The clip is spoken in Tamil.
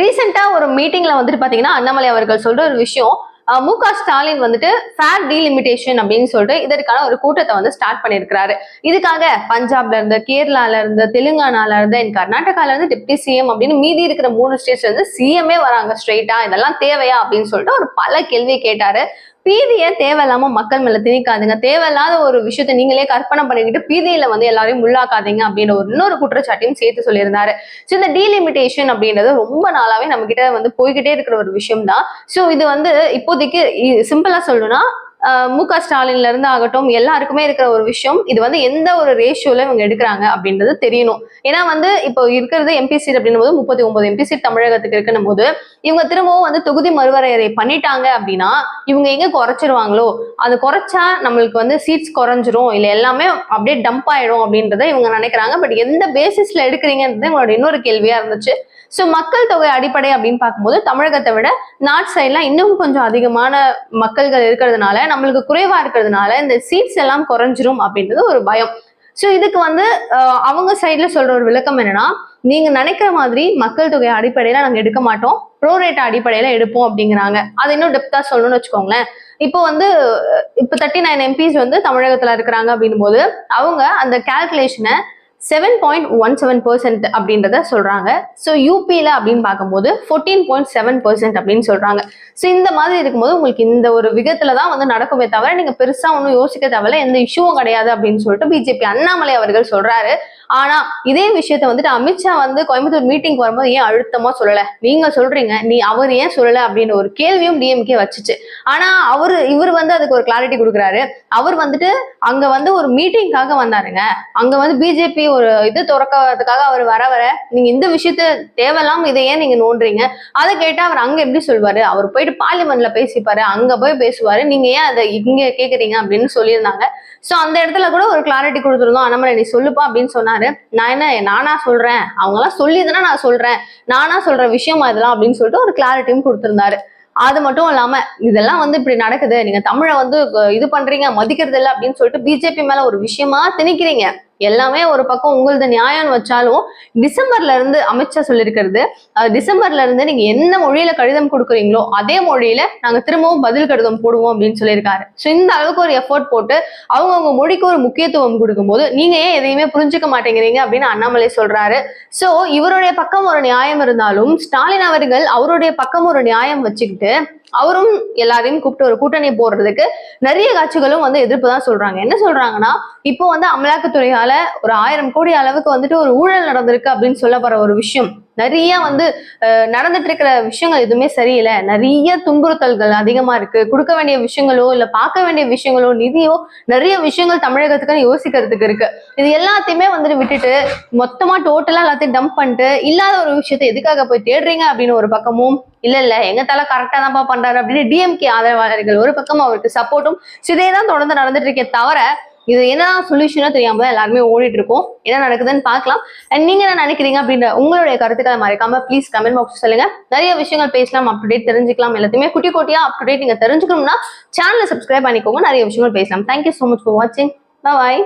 ரீசெண்டா ஒரு மீட்டிங்ல வந்துட்டு பாத்தீங்கன்னா அண்ணாமலை அவர்கள் சொல்ற ஒரு விஷயம் மு க ஸ்டாலின் வந்துட்டு ஃபேட் டீலிமிட்டேஷன் அப்படின்னு சொல்லிட்டு இதற்கான ஒரு கூட்டத்தை வந்து ஸ்டார்ட் பண்ணியிருக்கிறாரு இதுக்காக பஞ்சாப்ல இருந்து கேரளால இருந்து தெலுங்கானால இருந்து என் கர்நாடகால இருந்து டிப்டி சிஎம் அப்படின்னு மீதி இருக்கிற மூணு ஸ்டேட்ஸ்ல இருந்து சிஎம்ஏ வராங்க ஸ்ட்ரெயிட்டா இதெல்லாம் தேவையா அப்படின்னு சொல்லிட்டு ஒரு பல கேள்வி கேட்டாரு. பீதியை தேவையில்லாம மக்கள் மேல திணிக்காதுங்க. தேவையில்லாத ஒரு விஷயத்த நீங்களே கற்பனை பண்ணிக்கிட்டு பீதியில வந்து எல்லாரையும் உள்ளாக்காதீங்க அப்படின்ற ஒரு இன்னொரு குற்றச்சாட்டையும் சேர்த்து சொல்லியிருந்தாரு. ஸோ இந்த டீலிமிட்டேஷன் அப்படின்றது ரொம்ப நாளாவே நம்ம கிட்ட வந்து போய்கிட்டே இருக்கிற ஒரு விஷயம் தான் ஸோ இது வந்து இப்போதைக்கு சிம்பிளா சொல்லணும்னா மு க ஸ்டாலின்ல இருந்து ஆகட்டும் எல்லாருக்குமே இருக்கிற ஒரு விஷயம் இது வந்து எந்த ஒரு ரேஷியோல இவங்க எடுக்கிறாங்க அப்படின்றது தெரியணும். ஏன்னா வந்து இப்போ இருக்கிறது எம்பி சீட் அப்படின்னும் போது முப்பத்தி ஒன்பது எம்பி சீட் தமிழகத்துக்கு இருக்குன்னும் போது இவங்க திரும்பவும் வந்து தொகுதி மறுவரையறை பண்ணிட்டாங்க அப்படின்னா இவங்க எங்க குறைச்சிருவாங்களோ? அது குறைச்சா நம்மளுக்கு வந்து சீட்ஸ் குறைஞ்சிரும் இல்ல எல்லாமே அப்படியே டம்ப் ஆயிடும் அப்படின்றத இவங்க நினைக்கிறாங்க. பட் எந்த பேசிஸ்ல எடுக்கிறீங்கன்றது இவங்களோட இன்னொரு கேள்வியா இருந்துச்சு. ஸோ மக்கள் தொகை அடிப்படை அப்படின்னு பார்க்கும்போது தமிழகத்தை விட நார்த் சைட்லாம் இன்னும் கொஞ்சம் அதிகமான மக்கள்கள் இருக்கிறதுனால நம்மளுக்கு குறைவா இருக்கிறதுனால இந்த சீட்ஸ் எல்லாம் குறைஞ்சிரும் அப்படின்றது ஒரு பயம். ஸோ இதுக்கு வந்து அவங்க சைட்ல சொல்ற ஒரு விளக்கம் என்னன்னா நீங்க நினைக்கிற மாதிரி மக்கள் தொகை அடிப்படையில நாங்க எடுக்க மாட்டோம். ப்ரோரேட் அடிப்படையில எடுப்போம் அப்படிங்கிறாங்க. அதை இன்னும் டெப்தா சொல்லணும்னு வச்சுக்கோங்களேன். இப்போ வந்து இப்போ தேர்ட்டி நைன் எம்பிஸ் வந்து தமிழகத்துல இருக்கிறாங்க அப்படின்னும் போது அவங்க அந்த கால்குலேஷனை seven point one seven percent அப்படின்றத சொல்றாங்க. ஸோ யூபியில் அப்படின்னு பார்க்கும்போது ஃபோர்டீன் பாயிண்ட் செவன் பர்சன்ட் அப்படின்னு சொல்றாங்க. ஸோ இந்த மாதிரி இருக்கும்போது உங்களுக்கு இந்த ஒரு விகத்தில் தான் வந்து நடக்குமே தவிர நீங்க பெருசா ஒன்றும் யோசிக்க தேவையில்ல. எந்த இஷ்யூவும் கிடையாது அப்படின்னு சொல்லிட்டு பிஜேபி அண்ணாமலை அவர்கள் சொல்றாரு. ஆனா இதே விஷயத்த வந்துட்டு அமித்ஷா வந்து கோயம்புத்தூர் மீட்டிங் வரும்போது ஏன் அழுத்தமா சொல்லல? நீங்க சொல்றீங்க நீ அவர் ஏன் சொல்லல அப்படின்னு ஒரு கேள்வியும் டிஎம்கே வச்சுச்சு. ஆனா அவரு இவர் வந்து அதுக்கு ஒரு கிளாரிட்டி கொடுக்குறாரு. அவர் வந்துட்டு அங்க வந்து ஒரு மீட்டிங்காக வந்தாருங்க. அங்க வந்து பிஜேபி ஒரு இது திறக்கிறதுக்காக அவர் வர வர நீங்க இந்த விஷயத்த தேவையில்லாம இதை ஏன் நீங்க நோண்டுறீங்க? அதை கேட்டா அவர் அங்க எப்படி சொல்வாரு? அவர் போயிட்டு பார்லிமெண்ட்ல பேசிப்பாரு அங்க போய் பேசுவாரு. நீங்க ஏன் அதை இங்க கேக்குறீங்க அப்படின்னு சொல்லியிருந்தாங்க. சோ அந்த இடத்துல கூட ஒரு கிளாரிட்டி கொடுத்துருந்தோம். அண்ணாமலை நீ சொல்லுப்பா அப்படின்னு சொன்னாரு. நான் என்ன நானா சொல்றேன். அவங்க எல்லாம் சொல்லி தானே நான் சொல்றேன். நானா சொல்ற விஷயமா இதெல்லாம் அப்படின்னு சொல்லிட்டு ஒரு கிளாரிட்டியும் கொடுத்திருந்தாரு. அது மட்டும் இல்லாம இதெல்லாம் வந்து இப்படி நடக்குது. நீங்க தமிழை வந்து இது பண்றீங்க மதிக்கிறது இல்லை அப்படின்னு சொல்லிட்டு பிஜேபி மேல ஒரு விஷயமா திணிக்கிறீங்க. எல்லாமே ஒரு பக்கம் உங்களது நியாயம்னு வச்சாலும் டிசம்பர்ல இருந்து அமைச்சர் சொல்லியிருக்கிறது டிசம்பர்ல இருந்து நீங்க என்ன மொழியில கடிதம் கொடுக்குறீங்களோ அதே மொழியில நாங்க திரும்பவும் பதில் கடிதம் போடுவோம் அப்படின்னு சொல்லியிருக்காரு. ஸோ இந்த அளவுக்கு ஒரு எஃபோர்ட் போட்டு அவங்கவுங்க மொழிக்கு ஒரு முக்கியத்துவம் கொடுக்கும்போது நீங்க ஏன் எதையுமே புரிஞ்சுக்க மாட்டேங்கிறீங்க அப்படின்னு அண்ணாமலை சொல்றாரு. சோ இவருடைய பக்கம் ஒரு நியாயம் இருந்தாலும் ஸ்டாலின் அவர்கள் அவருடைய பக்கம் ஒரு நியாயம் வச்சுக்கிட்டு அவரும் எல்லாரையும் கூப்பிட்டு ஒரு கூட்டணி போடுறதுக்கு நிறைய கட்சிகளும் வந்து எதிர்ப்பு தான் சொல்றாங்க. என்ன சொல்றாங்கன்னா இப்போ வந்து அமலாக்கத்துறையால ஒரு ஆயிரம் கோடி அளவுக்கு வந்துட்டு ஒரு ஊழல் நடந்திருக்கு அப்படின்னு சொல்லப்படுற ஒரு விஷயம். நிறைய வந்து நடந்துட்டு இருக்கிற விஷயங்கள் எதுவுமே சரியில்லை. நிறைய துன்புறுத்தல்கள் அதிகமா இருக்கு. கொடுக்க வேண்டிய விஷயங்களோ இல்ல பார்க்க வேண்டிய விஷயங்களோ நிதியோ நிறைய விஷயங்கள் தமிழகத்துக்குன்னு யோசிக்கிறதுக்கு இருக்கு. இது எல்லாத்தையுமே வந்துட்டு விட்டுட்டு மொத்தமா டோட்டலா எல்லாத்தையும் டம்ப் பண்ணிட்டு இல்லாத ஒரு விஷயத்தை எதுக்காக போய் தேடுறீங்க அப்படின்னு ஒரு பக்கமும் இல்ல இல்ல எங்க தலை கரெக்டா தான்ப்பா பண்றாரு அப்படின்னு டிஎம்கே ஆதரவாளர்கள் ஒரு பக்கம் அவருக்கு சப்போர்ட்டும் இதே தான் தொடர்ந்து நடந்துட்டு இருக்கே தவிர இது என்ன சொல்யூஷனோ தெரியாம எல்லாருமே ஓடிட்டு இருக்கோம் என்ன நடக்குதுன்னு பார்க்கலாம். அண்ட் நீங்க என்ன நினைக்கிறீங்க அப்படின்ற உங்களுடைய கருத்துக்களை மறைக்காம ப்ளீஸ் கமெண்ட் பாக்ஸ் சொல்லுங்க. நிறைய விஷயங்கள் பேசலாம் அப் டு டேட் தெரிஞ்சுக்கலாம் எல்லாத்தையுமே குட்டி குட்டியா அப் டு டேட் நீங்க தெரிஞ்சுக்கணும்னா சேனலை சப்ஸ்கிரைப் பண்ணிக்கோங்க. நிறைய விஷயங்கள் பேசலாம். தேங்க்யூ ஸோ மச் ஃபார் வாட்சிங் பாய்